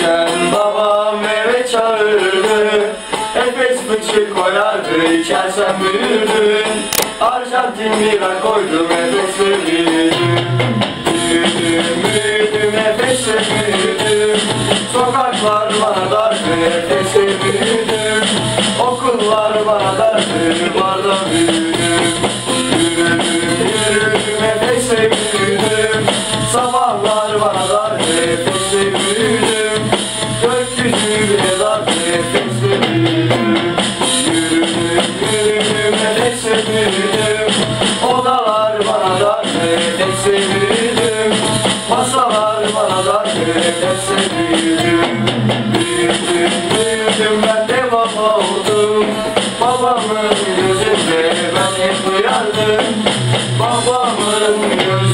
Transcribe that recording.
Küçükken babam eve çağırdı Efes fıçı koyardı içersen büyüdün. Arjantin bira koydum Efes'e büyüdüm Büyüdüm Efes'e büyüdüm. Sokaklar bana dardı Efes'e büyüdüm. Okullar bana dardı Barda büyüdüm. Yürüdüm yürüdüm Efes'e büyüdüm. Sabahlar bana dardı Efes'te büyüdüm Büyüdüm, büyüdüm, ben de baba oldum Babamın gözünde ben hep duyardım Babamın gözünde